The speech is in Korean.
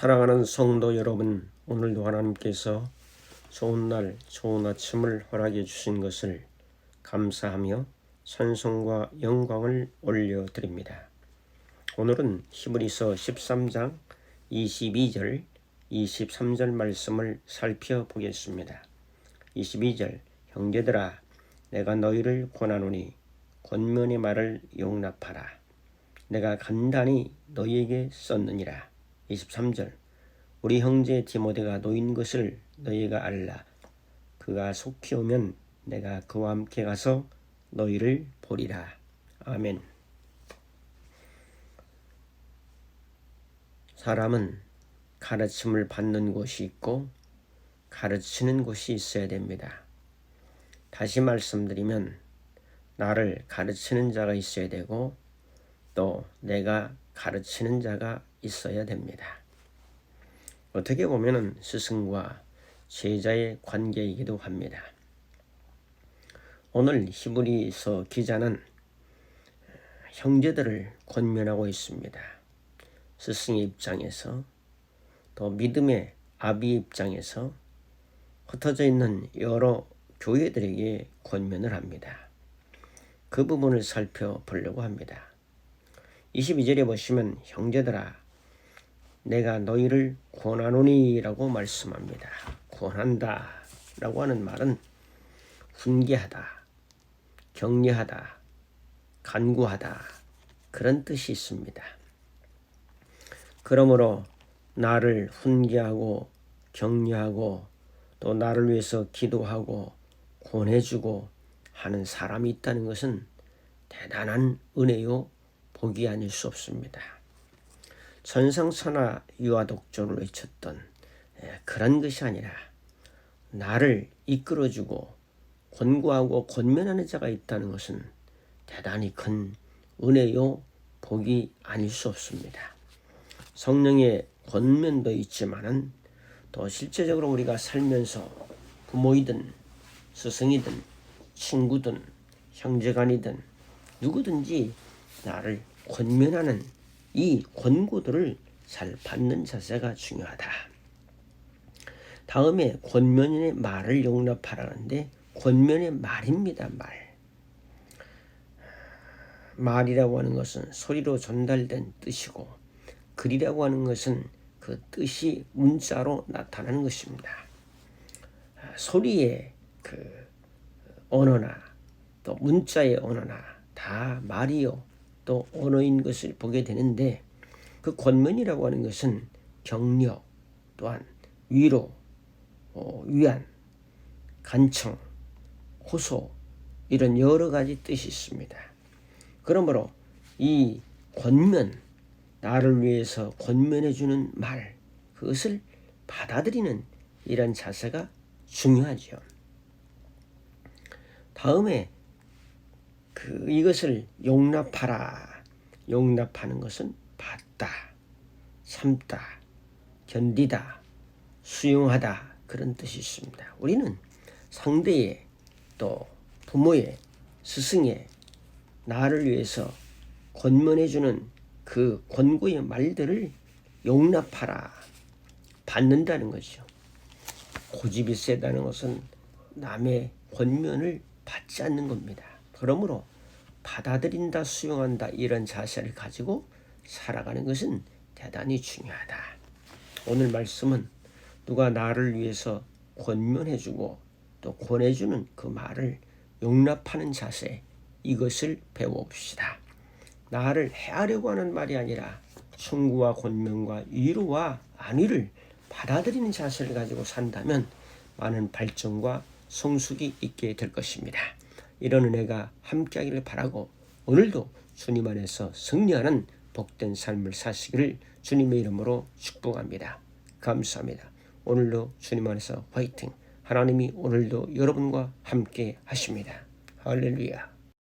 사랑하는 성도 여러분, 오늘도 하나님께서 좋은 날, 좋은 아침을 허락해 주신 것을 감사하며 찬송과 영광을 올려드립니다. 오늘은 히브리서 13장 22절, 23절 말씀을 살펴보겠습니다. 22절 형제들아 내가 너희를 권하노니 권면의 말을 용납하라. 내가 간단히 너희에게 썼느니라. 23절 우리 형제 디모데가 노인 것을 너희가 알라. 그가 속히 오면 내가 그와 함께 가서 너희를 보리라. 아멘. 사람은 가르침을 받는 곳이 있고 가르치는 곳이 있어야 됩니다. 다시 말씀드리면 나를 가르치는 자가 있어야 되고 또 내가 가르치는 자가 있어야 됩니다. 어떻게 보면 스승과 제자의 관계이기도 합니다. 오늘 히브리서 기자는 형제들을 권면하고 있습니다. 스승의 입장에서 또 믿음의 아비의 입장에서 흩어져 있는 여러 교회들에게 권면을 합니다. 그 부분을 살펴보려고 합니다. 22절에 보시면 형제들아 내가 너희를 권하노니라고 말씀합니다. 권한다라고 하는 말은 훈계하다, 격려하다, 간구하다 그런 뜻이 있습니다. 그러므로 나를 훈계하고 격려하고 또 나를 위해서 기도하고 권해주고 하는 사람이 있다는 것은 대단한 은혜요 복이 아닐 수 없습니다. 전성선화 유아독조를 외쳤던 예, 그런 것이 아니라 나를 이끌어주고 권고하고 권면하는 자가 있다는 것은 대단히 큰 은혜요 복이 아닐 수 없습니다. 성령의 권면도 있지만은 또 실제적으로 우리가 살면서 부모이든 스승이든 친구든 형제간이든 누구든지 나를 권면하는 이 권고들을 잘 받는 자세가 중요하다. 다음에 권면의 말을 용납하라는데 권면의 말입니다. 말. 말이라고 하는 것은 소리로 전달된 뜻이고 글이라고 하는 것은 그 뜻이 문자로 나타나는 것입니다. 소리의 그 언어나 또 문자의 언어나 다 말이요 또 언어인 것을 보게 되는데 그 권면이라고 하는 것은 격려 또한 위로 어, 위안 간청 호소 이런 여러 가지 뜻이 있습니다. 그러므로 이 권면 나를 위해서 권면해 주는 말 그것을 받아들이는 이런 자세가 중요하죠. 다음에 그 이것을 용납하라. 용납하는 것은 받다, 참다, 견디다, 수용하다 그런 뜻이 있습니다. 우리는 상대의 또 부모의 스승의 나를 위해서 권면해 주는 그 권고의 말들을 용납하라 받는다는 거죠. 고집이 세다는 것은 남의 권면을 받지 않는 겁니다. 그러므로 받아들인다, 수용한다 이런 자세를 가지고 살아가는 것은 대단히 중요하다. 오늘 말씀은 누가 나를 위해서 권면해주고 또 권해주는 그 말을 용납하는 자세 이것을 배워봅시다. 나를 해하려고 하는 말이 아니라 충고와 권면과 위로와 안위를 받아들이는 자세를 가지고 산다면 많은 발전과 성숙이 있게 될 것입니다. 이런 은혜가 함께하기를 바라고 오늘도 주님 안에서 승리하는 복된 삶을 사시기를 주님의 이름으로 축복합니다. 감사합니다. 오늘도 주님 안에서 화이팅. 하나님이 오늘도 여러분과 함께 하십니다. 할렐루야.